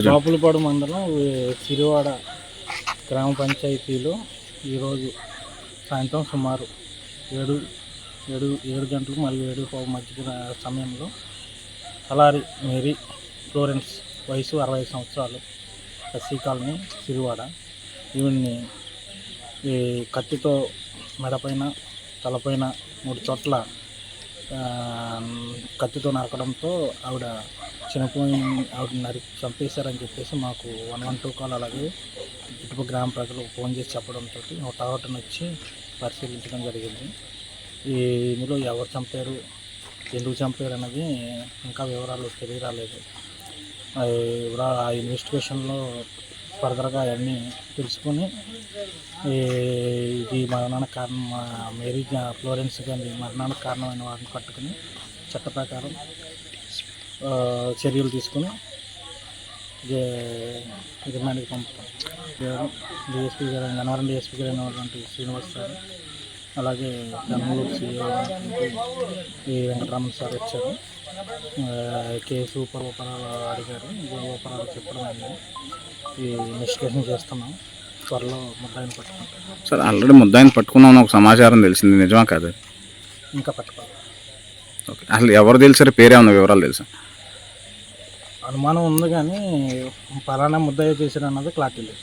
బాపులపాడు మండలం సిరివాడ గ్రామ పంచాయతీలో ఈరోజు సాయంత్రం సుమారు ఏడు ఏడు ఏడు గంటలు మరియు ఏడు మధ్య సమయంలో అలారి మేరీ ఫ్లోరెన్స్ వయసు అరవై సంవత్సరాలు ఎస్సీ కాలనీ సిరివాడ. ఈవిడ్ని ఈ కత్తితో మెడపైన తలపైన మూడు చోట్ల కత్తితో నరకడంతో ఆవిడ చనిపోయి ఆవిడ నరికి చంపేశారని చెప్పేసి మాకు వన్ వన్ టూ కాల్ అలాగే ఇటుప గ్రామ ప్రజలు ఫోన్ చేసి చెప్పడంతో హుటాహుటిన వచ్చి పరిశీలించడం జరిగింది. ఈ ఇందులో ఎవరు చంపారు ఎందుకు చంపారు అనేది ఇంకా వివరాలు తెలియరాలేదు. ఆ ఆ ఇన్వెస్టిగేషన్లో ఫర్దర్గా అవన్నీ తెలుసుకొని ఇది మరణానికి కారణం మేరీ ఫ్లోరెన్స్ గారి మరణానికి కారణమైన వారిని పట్టుకుని చట్ట ప్రకారం చర్యలు తీసుకుని రిమాండ్కి పంపుతాం. డిఎస్పీ గారు గన్నవరం డిఎస్పీ గారు అయినటువంటి శ్రీనివాస్ సార్ అలాగే Kurnool CA E Venkataraman sir వచ్చారు. కేసు ఉపరాలు అడిగారు. ఉపరాలు చెప్పడం అయింది ఈ ఇన్వెస్టిగేషన్ చేస్తున్నాం. త్వరలో ముద్దాయిని పట్టుకుంటాం. సార్ ఆల్రెడీ ముద్దాయిని పట్టుకున్నామని ఒక సమాచారం తెలిసింది. నిజమా కాదు? ఇంకా పట్టుకోవాలి. ఓకే. అసలు ఎవరు తెలిసారు? పేరేమన్నా వివరాలు తెలుసా? అనుమానం ఉంది కానీ పలానా ముద్దయ్య చేశారు అన్నది క్లారిటీ లేదు.